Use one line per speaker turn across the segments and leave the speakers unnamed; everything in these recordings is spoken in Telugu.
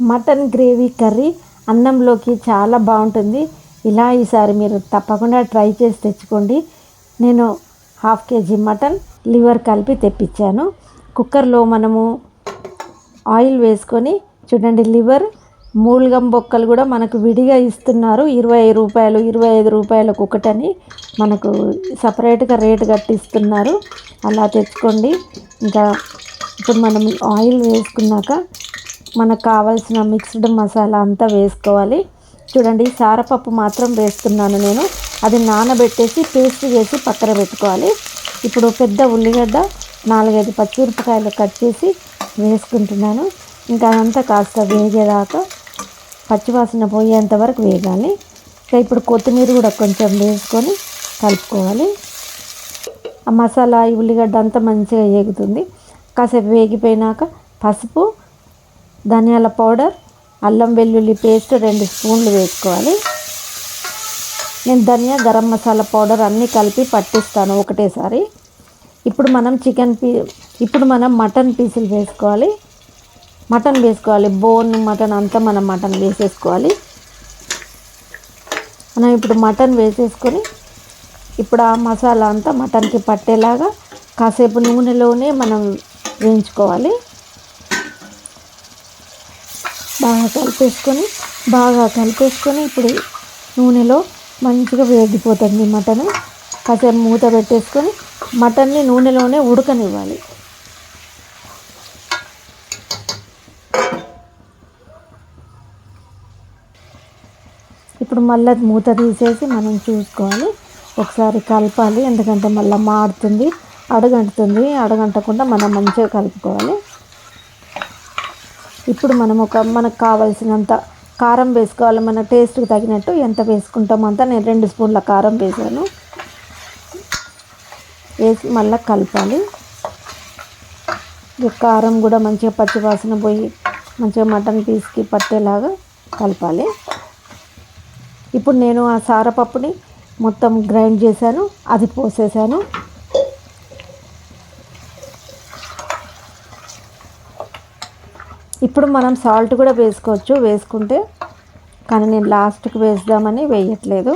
మటన్ గ్రేవీ కర్రీ అన్నంలోకి చాలా బాగుంటుంది. ఇలా ఈసారి మీరు తప్పకుండా ట్రై చేసి తెచ్చుకోండి. నేను హాఫ్ కేజీ మటన్ లివర్ కలిపి తెప్పించాను. కుక్కర్లో మనము ఆయిల్ వేసుకొని చూడండి లివర్ మూల్గం బొక్కలు కూడా మనకు విడిగా ఇస్తున్నారు. ఇరవై రూపాయలు ఇరవై ఐదు రూపాయలకు ఒకటని మనకు సపరేట్గా రేటు కట్టిస్తున్నారు. అలా తెచ్చుకోండి. ఇంకా ఇప్పుడు మనం ఆయిల్ వేసుకున్నాక మనకు కావాల్సిన మిక్స్డ్ మసాలా అంతా వేసుకోవాలి. చూడండి సారపప్పు మాత్రం వేస్తున్నాను నేను. అది నానబెట్టేసి పేస్ట్ చేసి పక్కన పెట్టుకోవాలి. ఇప్పుడు పెద్ద ఉల్లిగడ్డ నాలుగైదు పచ్చిమిరపకాయలు కట్ చేసి వేసుకుంటున్నాను. ఇంకా అదంతా కాస్త వేగేదాకా పచ్చివాసన పోయేంత వరకు వేగాలి. ఇంకా ఇప్పుడు కొత్తిమీర కూడా కొంచెం వేసుకొని కలుపుకోవాలి. ఆ మసాలా ఈ ఉల్లిగడ్డ అంతా మంచిగా వేగుతుంది కాసేపు వేగిపోయినాక పసుపు ధనియాల పౌడర్ అల్లం వెల్లుల్లి పేస్ట్ రెండు స్పూన్లు వేసుకోవాలి. నేను ధనియా గరం మసాలా పౌడర్ అన్నీ కలిపి పట్టిస్తాను ఒకటేసారి. ఇప్పుడు మనం చికెన్ పీ ఇప్పుడు మనం మటన్ పీసులు వేసుకోవాలి. మటన్ వేసుకోవాలి. బోన్ మటన్ అంతా మనం మటన్ వేసేసుకోవాలి. మనం ఇప్పుడు మటన్ వేసేసుకొని ఇప్పుడు ఆ మసాలా అంతా మటన్కి పట్టేలాగా కాసేపు నూనెలోనే మనం వేయించుకోవాలి. బాగా కలిపేసుకొని బాగా కలిపేసుకొని ఇప్పుడు నూనెలో మంచిగా వేగిపోతుంది మటన్. కాసేపు మూత పెట్టేసుకొని మటన్ని నూనెలోనే ఉడకనివ్వాలి. ఇప్పుడు మళ్ళీ మూత తీసేసి మనం చూసుకోవాలి. ఒకసారి కలపాలి ఎందుకంటే మళ్ళీ మాడుతుంది అడగంటుతుంది. అడగంటకుండా మనం మంచిగా కలుపుకోవాలి. ఇప్పుడు మనం ఒక మనకు కావాల్సినంత కారం వేసుకోవాలి మన టేస్ట్కి తగినట్టు ఎంత వేసుకుంటామో అంత నేను రెండు స్పూన్ల కారం వేసాను. వేసి మళ్ళీ కలపాలి. కారం కూడా మంచిగా పచ్చివాసన పోయి మంచిగా మటన్ పీస్కి పట్టేలాగా కలపాలి. ఇప్పుడు నేను ఆ సారపప్పుని మొత్తం గ్రైండ్ చేశాను అది పోసేసాను. ఇప్పుడు మనం సాల్ట్ కూడా వేసుకోవచ్చు. వేసుకుంటే కానీ నేను లాస్ట్కి వేద్దామని వేయట్లేదు.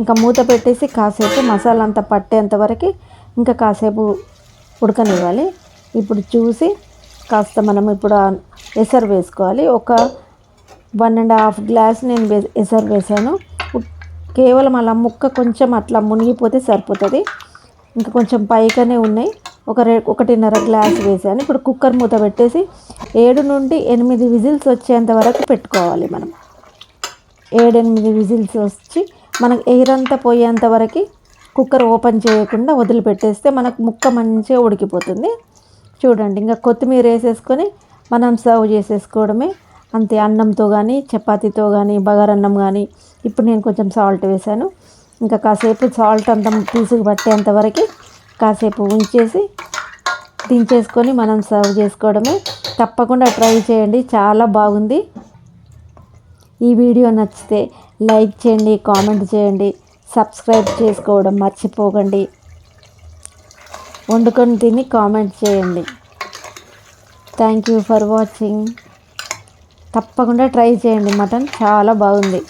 ఇంకా మూత పెట్టేసి కాసేపు మసాలా అంతా పట్టేంత వరకు ఇంకా కాసేపు ఉడకనివ్వాలి. ఇప్పుడు చూసి కాస్త మనం ఇప్పుడు ఎసరు వేసుకోవాలి. ఒక వన్ అండ్ హాఫ్ గ్లాస్ నేను ఎసరు వేసాను. కేవలం అలా ముక్క కొంచెం అట్లా మునిగిపోతే సరిపోతుంది. ఇంకా కొంచెం పైకనే ఉన్నాయి. ఒక రె ఒకటిన్నర గ్లాస్ వేసాను. ఇప్పుడు కుక్కర్ మూత పెట్టేసి ఏడు నుండి ఎనిమిది విజిల్స్ వచ్చేంత వరకు పెట్టుకోవాలి మనం. ఏడెనిమిది విజిల్స్ వచ్చి మనకు ఎయిర్ అంతా పోయేంత వరకు కుక్కర్ ఓపెన్ చేయకుండా వదిలిపెట్టేస్తే మనకు ముక్క మంచిగా ఉడికిపోతుంది. చూడండి ఇంకా కొత్తిమీర వేసేసుకొని మనం సర్వ్ చేసేసుకోవడమే. అంతే అన్నంతో కానీ చపాతీతో కానీ బగారన్నం కానీ ఇప్పుడు నేను కొంచెం సాల్ట్ వేసాను. ఇంకా కాసేపు సాల్ట్ అంతా పీసుకు పట్టేంత వరకు కాసేపు ఉంచేసి దించేసుకొని మనం సర్వ్ చేసుకోవడమే. తప్పకుండా ట్రై చేయండి. చాలా బాగుంది. ఈ వీడియో నచ్చితే లైక్ చేయండి కామెంట్ చేయండి సబ్స్క్రైబ్ చేసుకోవడం మర్చిపోకండి. వండుకొని తిని కామెంట్ చేయండి. థ్యాంక్ యూ ఫర్ వాచింగ్ తప్పకుండా ట్రై చేయండి మటన్. చాలా బాగుంది.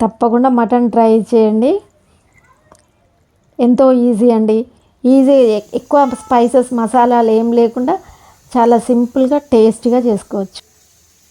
తప్పకుండా మటన్ ట్రై చేయండి. ఎంతో ఈజీ అండి. ఈజీ ఎక్కువ స్పైసెస్ మసాలాలు ఏం లేకుండా చాలా సింపుల్గా టేస్టీగా చేసుకోవచ్చు.